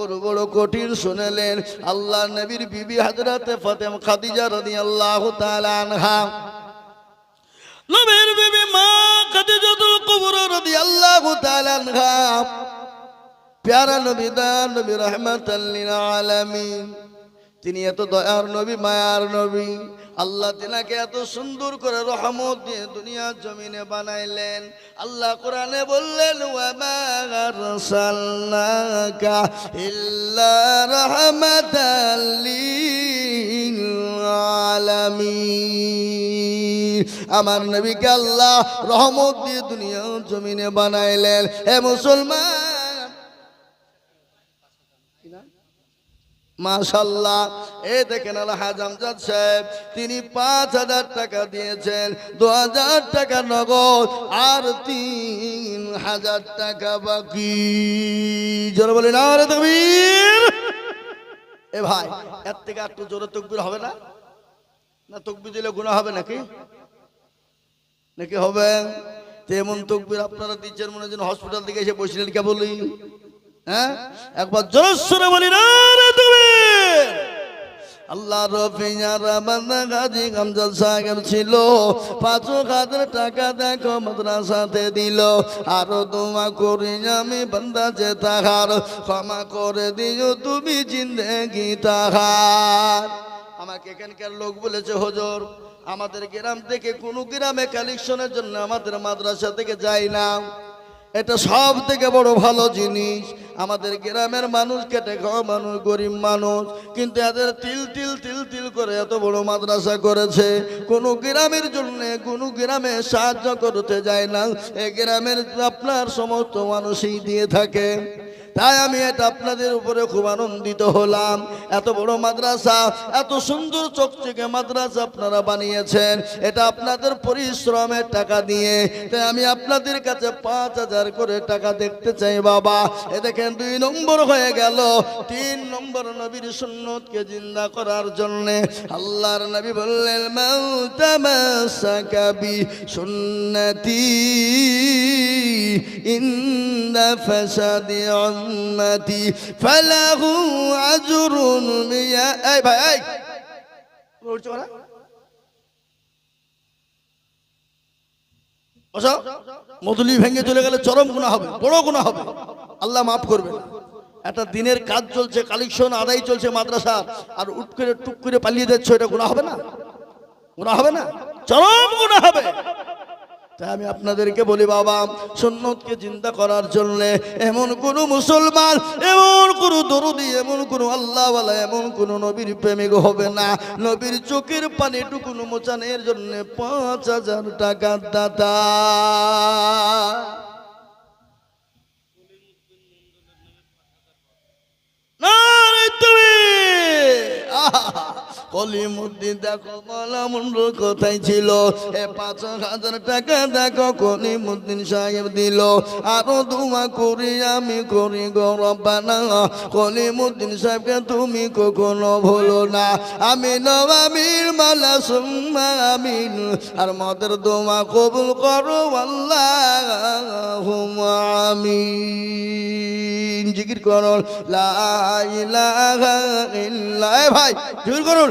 বড় বড় কঠিন শুনেলেন। আল্লাহ নবীর বিবি হাজরাতে ফাতেম খাদিজা রাদি আল্লাহ তালানহা নবীর বিবি মা খাদিজাতুল কুবরা রাদিয়াল্লাহু আল্লাহ তালানহা প্যারা নবী দান নবী রহমাতাল লিল আলামিন। তিনি এত দয়ার নবী, মায়ার নবী। আল্লাহ তিনাকে এত সুন্দর করে রহমত দিয়ে দুনিয়ার জমিনে বানাইলেন। আল্লাহ কোরআনে বললেন আমার নবীকে আল্লাহ রহমত দিয়ে দুনিয়ার জমিনে বানাইলেন। হে মুসলমান! মাশাল্লাহ এ দেখেন আলহাজ আমজাদ সাহেব, তিনি পাঁচ হাজার টাকা দিয়েছেন, দু হাজার টাকা নগদ, আর তিন হাজার টাকা বাকি। জোরে বলেন, আরে তকবীর। এ ভাই, এর থেকে একটু জোরে তকবির হবে না? না, তকবির দিলে গুণা হবে নাকি? নাকি হবে? তেমন তকবির আপনারা দিচ্ছেন মনে হসপিটাল থেকে এসে বসলেন কে বলি হ্যাঁ? একবার জোরসরে বলি না রে আল্লাহ রফিয়া রামানা গাজী গামজাল সাহেব ছিল। পাঁচ হাজার টাকা দেখো মাদ্রাসাতে দিল। আরও দোয়া করি আমি বান্দা যে তাহার, ক্ষমা করে দিও তুমি জিন্দেগি তাহার। আমাকে এখানকার লোক বলেছে, হজর, আমাদের গ্রাম থেকে কোনো গ্রামে কালেকশনের জন্য আমাদের মাদ্রাসা থেকে যাই না। এটা সব থেকে বড় ভালো জিনিস। আমাদের গ্রামের মানুষ কেটে খাওয়া মানুষ, গরিব মানুষ, কিন্তু এদের তিল তিল তিল তিল করে এত বড় মাদ্রাসা করেছে। কোনো গ্রামের জন্য, কোনো গ্রামে সাহায্য করতে যায় না। এ গ্রামের আপনার সমস্ত মানুষই দিয়ে থাকে। তাই আমি এটা আপনাদের উপরে খুব আনন্দিত হলাম। এত বড় মাদ্রাসা, এত সুন্দর চকচকে মাদ্রাসা আপনারা বানিয়েছেন। এটা আপনাদের পরিশ্রমের টাকা দিয়ে। তাই আমি আপনাদের কাছে পাঁচ হাজার করে টাকা দেখতে চাই বাবা। এ দেখেন দুই নম্বর হয়ে গেল। তিন নম্বর নবীর সুন্নতকে জিন্দা করার জন্য আল্লাহর নবী বললেন মাউতামাসাকাবি সুন্নতি ইন্দা ফাসাদি উম্মতি ফালাহু আজরুন মিয়া এই ভাই এই উঠছো না বসো। মধুলি ভেঙে চলে গেলে চরম গুণা হবে বড় গুণা হবে। আল্লাহ মাফ করবে একটা দিনের কাজ চলছে কালেকশন আদায় চলছে মাদ্রাসা আর উঠ করে টুক করে পালিয়ে যাচ্ছ এটা গুণা হবে না? গুণা হবে না? চরম গুণা হবে। তাই আমি আপনাদেরকে বলি, বাবা, সুন্নতকে চিন্তা করার জন্য এমন কোন মুসলমান, এমন কোন দরদি, এমন কোন আল্লাহওয়ালা, এমন কোন নবীর প্রেমিক হবে না। নবীর চোখের পানিটুকু মোচানের জন্য পাঁচ হাজার টাকা দাতা নারে তুমি! আহা। কলিমুদ্দিন, দেখো মলামুন্ড কোথায় ছিল? এ পাঁচ হাজার টাকা দেখো কলিমুদ্দিন সাহেব দিল। আরও দুমা করি, আমি করি গরবানা কলিমুদ্দিন সাহেবকে তুমি কখনো ভুলো না। আমি নবামির মালা সুম্মা আর মদের দোমা কবুল করো আল্লাহ আমিন। জিকির করুন লা ইলাহা ইল্লা ভাই জিকির করুন।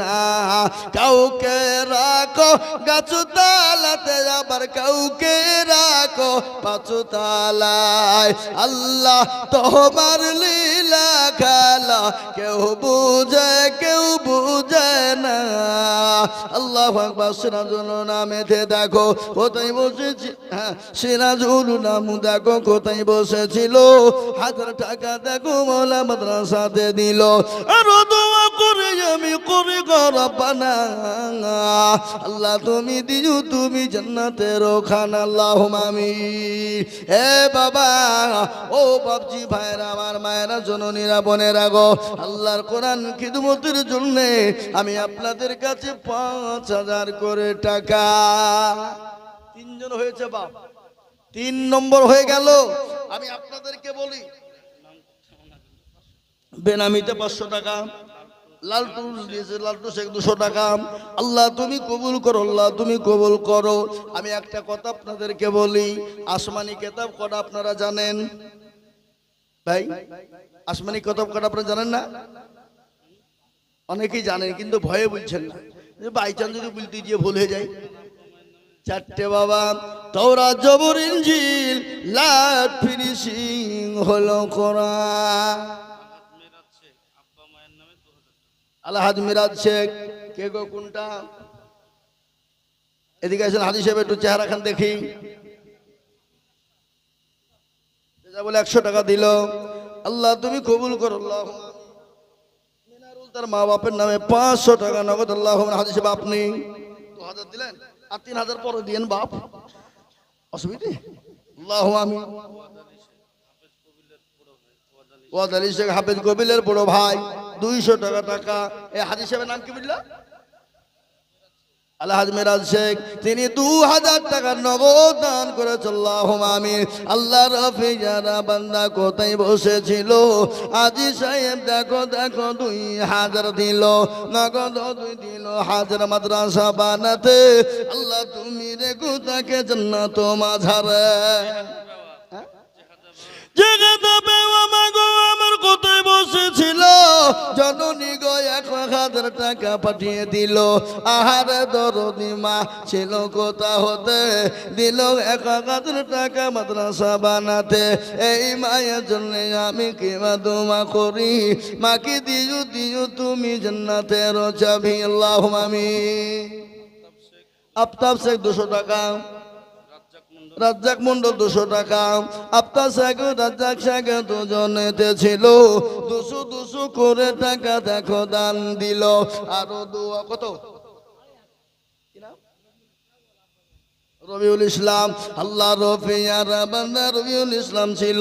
না। কাউকে রাখো, গাছু তালাতে আবার কাউকে রাখো পাঁচু তালায় আল্লাহ তোমার লীলা খেলা, কেউ বুঝে কেউ বুঝে না। আল্লাহ আকবার, সিরাজুল নামেতে দেখো, কোথায় বসেছি? হ্যাঁ সিরাজুল নাম দেখো, কোথায় বসেছিল? হাজার টাকা দেখো, মোলা মাদ্রাসাতে দিল। আরও দোয়া করে আমি করে গরবানা আল্লাহ তুমি দিও তুমি জান্নাতের খান আল্লাহ মামি হে বাবা, ও বাবজি ভাইরা আমার মায়েরা, জননীরা, বোনেরা গো, আল্লাহর কোরআন খিদমতের জন্য আমি আপনাদের কাছে পাঁচ হাজার করে টাকা। তিনজন হয়েছে বাপ। তিন নম্বর হয়ে গেল। আমি আপনাদেরকে বলি, বেনামিতে পাঁচশো টাকা লালটু দিয়েছে, লালটু শেখ দুশো টাকা আল্লাহ, তুমি কবুল করো, আল্লাহ, তুমি কবুল করো। আমি একটা কথা আপনাদেরকে বলি, আসমানি কেতাব কটা আপনারা জানেন? ভাই, আসমানি কেতাব কটা আপনারা জানেন না? অনেকেই জানেন, কিন্তু ভয়ে বলছেন না। বাই চান্স যদি বলতে গিয়ে ভুল হয়ে যায়। চারটে বাবা তোরা জবর ইঞ্জিল লাট ফিনিশিং হলো কোরআন আলহাজ মিরাজ শেখ, কে গো কোনটা? এদিকে আছেন হাজি সাহেব, একটু চেহারা খান দেখি। বলে একশো টাকা দিল। আল্লাহ তুমি কবুল করো তার মা বাপের নামে পাঁচশো টাকা নগদ, আল্লাহ হাজি সাহেব, আপনি দু হাজার দিলেন? আর তিন হাজার পরে দিয়েন বাপ। অসুবিধে? আল্লাহ আমি ওয়াদ আলী শেখ, হাফেজ কবিলের বড় ভাই। দুইশো টাকা টাকা। এ হাজি সাহেবের নাম কি বুঝলা? আল্লাহ তুমি রেখো তাকে জান্নাত মাঝারে। পেওয়া মাগো কোথায় বসেছিল? জননী গো, এক হাজার টাকা পাঠিয়ে দিল। আহার দরদি মা ছিল কোথা হতে? দিল এক হাজার টাকা মাদ্রাসা বানাতে। এই মায়ের জন্য আমি কিমা দোমা করি? মাকে দিও দিও, তুমি জান্নাতের চাবি। আল্লাহ আমি আফতাব শেখ দুশো টাকা। রাজ্জাক মন্ডল দুশো টাকা। আফতার শেখ রাজ্জাক শেখ দুজনেতে ছিল। দুশো দুশো করে টাকা দেখো দান দিল। আরও দু কত? রবিউল ইসলাম। আল্লাহ রফিয়ার বান্দা রবিউল ইসলাম ছিল।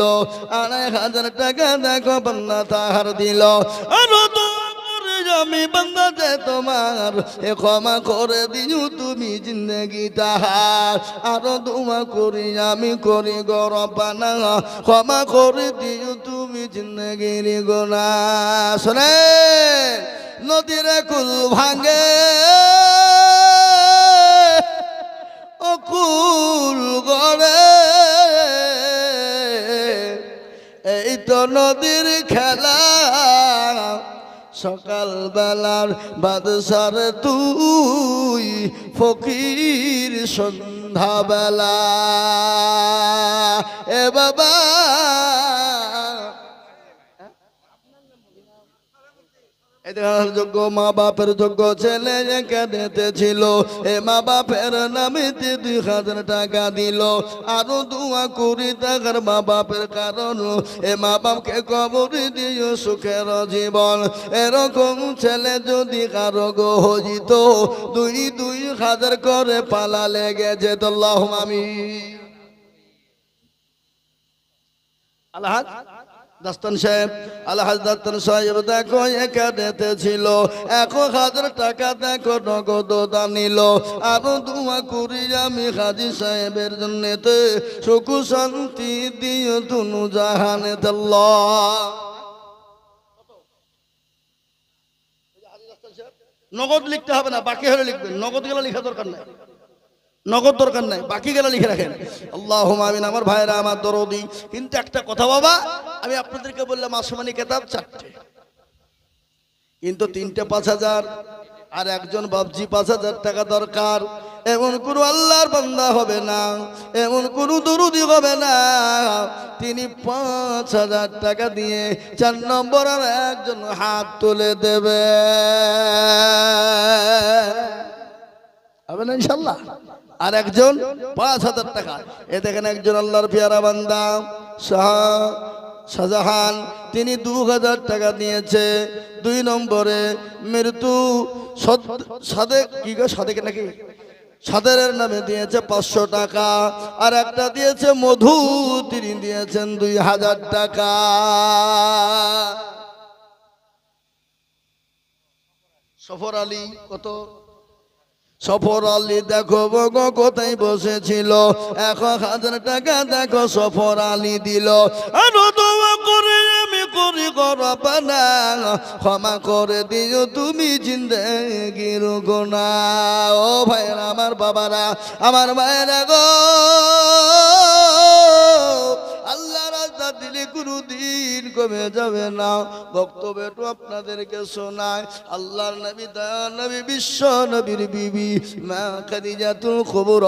আড়াই হাজার টাকা দেখো বান্দা তাহার দিল। আরও আমি বান্দা যে তোমার এ ক্ষমা করে দিও, তুমি জিন্দগি তাহার। আরও দোয়া করি, আমি করি গরবানা। ক্ষমা করে দিও, তুমি জিন্দগির গোনা। শোনে, নদীর কুল ভাঙে অকুল গড়ে। এই তো নদীর খেলা। সকাল বেলার বাদশার তুই ফকির সন্ধ্যা বেলা এ বাবা এদের যোগ্য মা বাপের যোগ্য ছেলে কেঁদেতে ছিল এ মা বাপের নামেতে দুই হাজার টাকা দিল। আরও দুয়া কুড়ি টাকার মা বাপের কারণ। এ মা বাপকে কবর দিও সুখের জীবন। এরকম ছেলে যদি কারও গো হজিত দুই দুই হাজার করে পালা লেগে যেত। আমি আল্লাহ দাস্তান সাহেব, আলহাজ দাস্তান সাহেব, দেখো একাডেতে ছিল। এক হাজার টাকা দেখো নগদ দাম নিল। আরও দুয়া করি আমি হাজি সাহেবের জন্যতে। সুখ শান্তি দিও তুনু জাহানে নগদ লিখতে হবে না, বাকি হলে লিখবেন। নগদ গেলে লেখা দরকার নাই। নগদ দরকার নাই, বাকি গেলে লিখে রাখেন। আল্লাহ আমিন, আমার ভাইরা আমার দরদি। কিন্তু একটা কথা বাবা, আমি আপনাদেরকে বললাম, আসমানি কেতাব চারটে। কিন্তু তিনটে পাঁচ হাজার, আর একজন বাবজি পাঁচ হাজার টাকা দরকার। এমন কোনো আল্লাহর বান্দা হবে না, এমন কোনো দরুদি হবে না। তিনি পাঁচ হাজার টাকা দিয়ে চার নম্বর আর একজন হাত তুলে দেবে। হবে না ইনশাল্লাহ? আর একজন পাঁচ হাজার টাকা। এ দেখেন একজন আল্লাহর পিয়ারা বান্দা, শাহ, শাহজাহান, তিনি দু হাজার টাকা দিয়েছে দুই নম্বরে মৃত্যু সদ- কি গো, সাদেক নাকি? সাদেরের নামে দিয়েছে পাঁচশো টাকা। আর একটা দিয়েছে মধু, তিনি দিয়েছেন দুই হাজার টাকা। সফর আলী কত? সফর আলী দেখো বগো, কোথায় বসেছিল? এক হাজার টাকা দেখো সফর আলী দিল। আরও দোয়া করে আমি করি ক্ষমা করে দিও তুমি জিন্দগির গোনা ও ভাইরা আমার বাবারা, আমার ভাইরা গো। আল্লাহ রাস্তা দিলে কোনো দিন কমে যাবে না। বক্তব্য একটু আপনাদেরকে শোনায় আল্লাহর নবী, দয়া নবী, বিশ্ব নবীর বিবি মা খাদিজাতুল খবর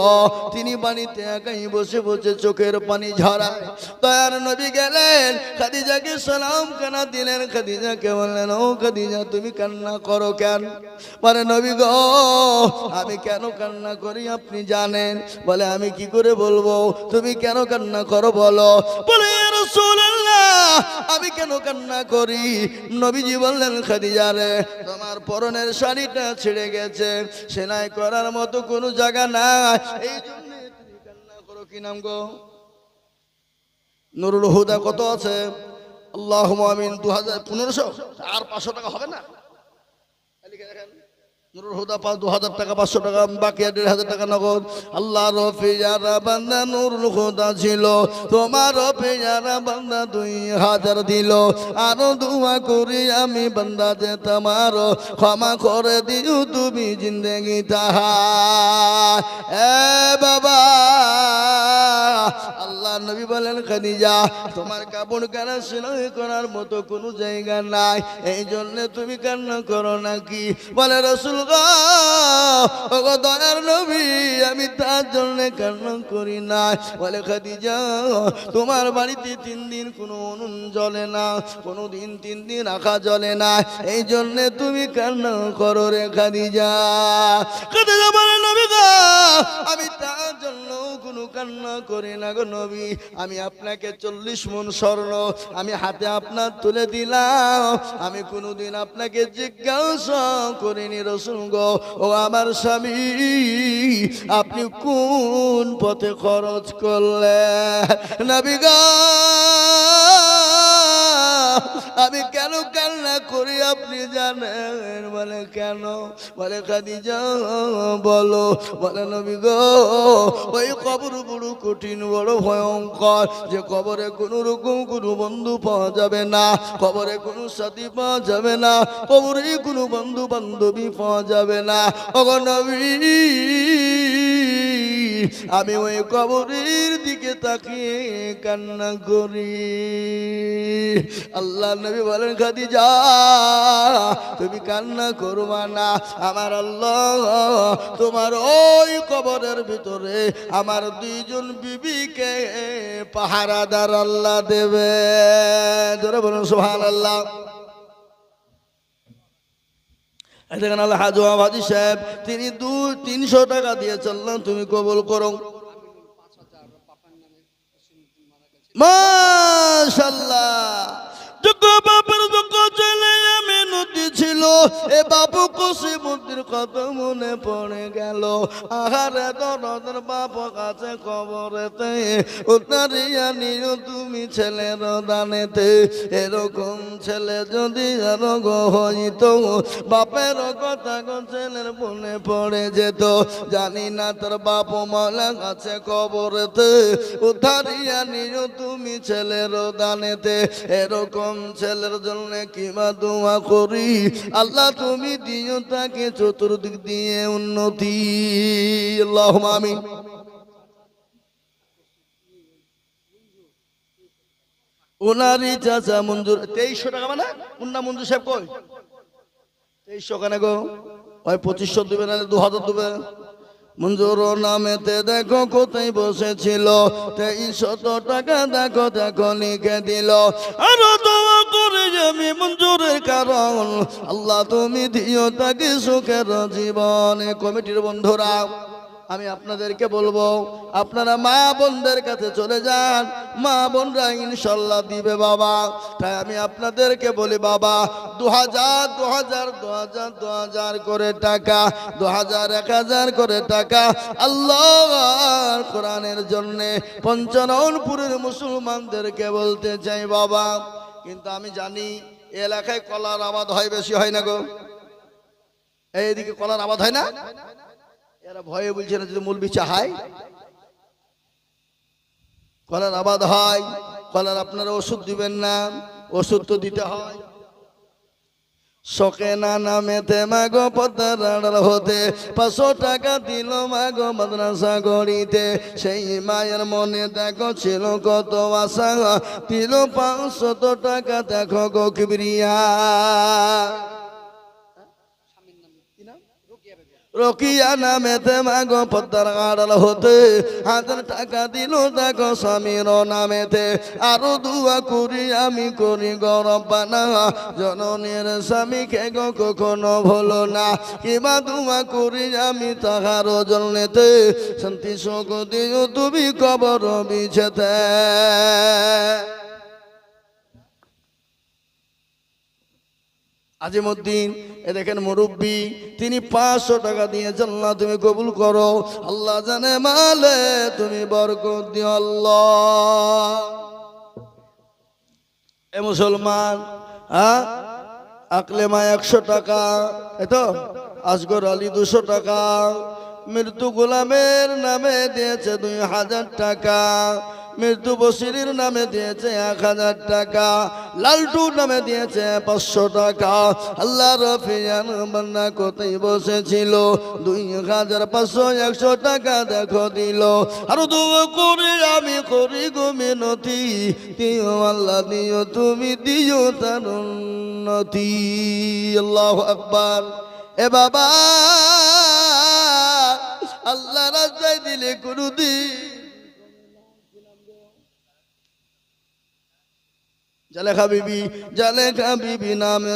তিনি বাড়িতে একাই বসে বসে চোখের পানি ঝরায় দয়ার নবী গেলেন, খাদিজাকে সালাম কেনা দিলেন। খাদিজাকে বললেন, ও খাদিজা, তুমি কান্না করো কেন? মানে নবী গো, আমি কেন কান্না করি আপনি জানেন? বলে, আমি কি করে বলব? তুমি কেন কান্না করো বলো? বলে, "ইয়া রাসূলুল্লাহ আমি কেন কান্না করি? নবীজি বললেন, খাদিজা রে, তোমার পরনের শাড়িটা ছিঁড়ে গেছে। সেলাই করার মতো কোনো জায়গা নাই। এই জন্য তুমি কান্না করো, কি নাম গো? নুরুল হুদা কত আছে? আল্লাহ আমিন দু হাজার পনেরোশো? আর পাঁচশো টাকা হবে না? দু হাজার টাকা, পাঁচশো টাকা, বাকি দেড় হাজার টাকা নগদ। আল্লাহ রফিয়ারা বান্দা নুরুল ছিল, তোমার রফিয়ারা বান্দা দুই হাজার দিল। আরও দোয়া করি আমি বান্দা যে তোমার, ক্ষমা করে দিও তুমি জিন্দগি তাহা। এ বাবা, আল্লাহ নবী বলেন, খাদিজা, তোমার কাপড় কানা সেলাই করার মতো কোনো জায়গা নাই এই জন্য তুমি কান্না করো নাকি? বলে রসুল আমি তার জন্য কান্না করি না বলে খাদিজা, তোমার বাড়িতে তিন দিন কোনো অনুন জ্বলে না, কোনো দিন তিন দিন আঁকা জ্বলে না। এই জন্যে তুমি কান্না করো রে খাদিজা। খাদিজা বলে, নবী গো, আমি তার কান্না করি না গো নবী। আমি আপনাকে চল্লিশ মন স্বর্ণ, আমি হাতে আপনার তুলে দিলাম। আমি কোনোদিন আপনাকে জিজ্ঞাসা করিনি রসুন গো। ও আমার স্বামী, আপনি কোন পথে খরচ করলে নবী গো আমি কেন কান্না করি আপনি জানেন? বলে, কেন? বলে, খাদিজা, বলো। বলে, নবী গো, ওই কবর বড় কঠিন, বড় ভয়ঙ্কর। যে কবরে কোনো রকম কোনো বন্ধু পাওয়া যাবে না। কবরে কোনো সাথী পাওয়া যাবে না। কবরে কোনো বন্ধু বান্ধবী পাওয়া যাবে না। ওগো নবী আমি ওই কবরের দিকে তাকিয়ে কান্না করি। আল্লাহ নবী বলেন, খাদিজা, তুমি কান্না করবা না। আমার আল্লাহ, তোমার ওই কবরের ভিতরে আমার দুইজন বিবিকে পাহারাদার আল্লাহ দেবে। ধরে বলুন সোহান আল্লাহ এই দেখেন আল্লাহ হাজুয়া ভাজি সাহেব, তিনি দু, তিনশো টাকা দিয়ে চললাম তুমি কবল করো। মাশাল্লাহ নদী ছিল, এ বাবু কুশি মন্দির কত মনে পড়ে গেল। আহারে দরদের বাপ কাছে কবরেতে উত্তরিয়া নিও তুমি ছেলের দানেতে। এরকম ছেলে যদি আরও হইতো, বাপের কথা ছেলের মনে পড়ে যেত। জানি না তোর বাপ মালা কাছে কবরেতে উদ্ধারিয়া নিও তুমি ছেলের দানেতে। এরকম ছেলের জন্য দোয়া করি আল্লাহ, তুমি দিও তাকে চতুর্দিক দিয়ে উন্নতি। আল্লাহ ওনারি ওনারই চাচা মঞ্জুর, তেইশশো টাকা মানে? উন্না মঞ্জুর সাহেব কই? তেইশশো কেন গো। ওই পঁচিশশো দেবে না দু হাজার দেবে। মঞ্জুর নামেতে দেখো কোথায় বসেছিল। তেইশশত টাকা দেখো দেখো, লিখে দিল। আরও দোয়া করে আমি মঞ্জুরের কারণ। আল্লাহ তুমি দিও তাকে সুখের জীবনে। কমিটির বন্ধুরা আমি আপনাদেরকে বলব, আপনারা মা বোনদের কাছে চলে যান। মা বোনরা ইনশাল্লাহ দিবে বাবা। তাই আমি আপনাদেরকে বলি বাবা দু হাজার দু হাজার দু হাজার দু হাজার করে টাকা দু হাজার এক হাজার করে টাকা আল্লাহ কোরআনের জন্যে পঞ্চাননপুরের মুসলমানদেরকে বলতে চাই বাবা। কিন্তু আমি জানি এলাকায় কলার আবাদ হয় বেশি হয় না গো। এইদিকে কলার আবাদ হয় না? এরা ভয়ে বলছে না, যদি মূল চাহায় কলার আবাদ হয় কলার আপনারা ওষুধ দিবেন না, ওষুধ তো দিতে হয়। শোকে না নামেতে মাগো আড়াল হতে, পাঁচশো টাকা দিল মাগো মাদ্রাসা গড়িতে। সেই মায়ের মনে দেখো ছিল কত আশা, দিল পাঁচশত টাকা, দেখো গো রকিয়া নামেতে মাগো পদ্মার আড়াল হতে। হাজার টাকা দিল দেখো স্বামীর নামেতে আরও দুয়া করি আমি করি গরবানা জননের স্বামীকে গো কখনো ভুলো না। কিবা দুয়া করি আমি তাহার জন্যতে শান্তি সুখ দিও তুমি কবর বিছেতে। আজিমুদ্দিন, এ দেখেন মুরব্বী, তিনি পাঁচশো টাকা দিয়ে আল্লাহ তুমি কবুল করো। আল্লাহ জানে মালে, তুমি বরকত দিও এ মুসলমান হ্যাঁ? আকলে মা একশো টাকা এতো আসগর আলী দুশো টাকা। মৃত্যু গোলামের নামে দিয়েছে দুই হাজার টাকা। মৃত্যু বসিরির নামে দিয়েছে এক হাজার টাকা, লালটু নামে দিয়েছে পাঁচশো টাকা। আল্লাহ রফিয়ান বান্না কোথায় বসেছিল? দুই হাজার পাঁচশো একশো টাকা দেখো দিল। আর দু করে আমি করি গো মিনতি, দিও আল্লাহ, দিও তুমি, দিও তার উন্নতি। আল্লাহ আকবার। এ বাবা, আল্লাহ রাস্তায় দিলে কোনদিন জালেখা বিবি বিবি নামে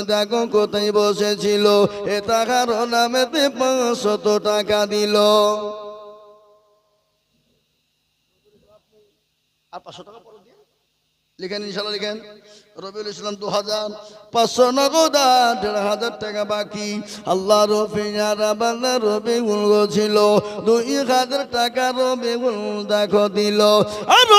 কোথায় বসেছিল। এ পাঁচশত টাকা দিল। লিখেন লিখেন। রবিউল ইসলাম দু হাজার পাঁচশো দেড় হাজার টাকা বাকি। আল্লাহ রফি গুল ছিল। দুই হাজার টাকা রবি গুল দেখো দিল। আর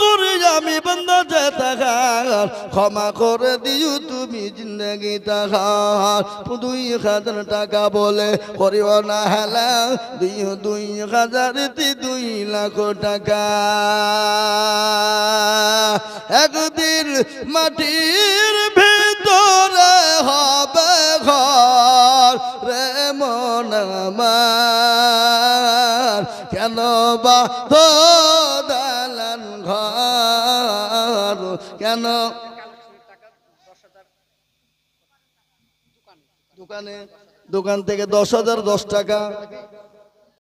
করে আমি বন্ধ যে তাহার। ক্ষমা করে দিও তুমি জিন্দগি তাহার। দুই হাজার টাকা বলে করিও না হেলা। দুই দুই হাজার দুই লাখ টাকা। একদিন মাটির ভিতরে হবে ঘর রে মন কেন বা কেন? দোকানে দোকান থেকে দশ হাজার দশ টাকা।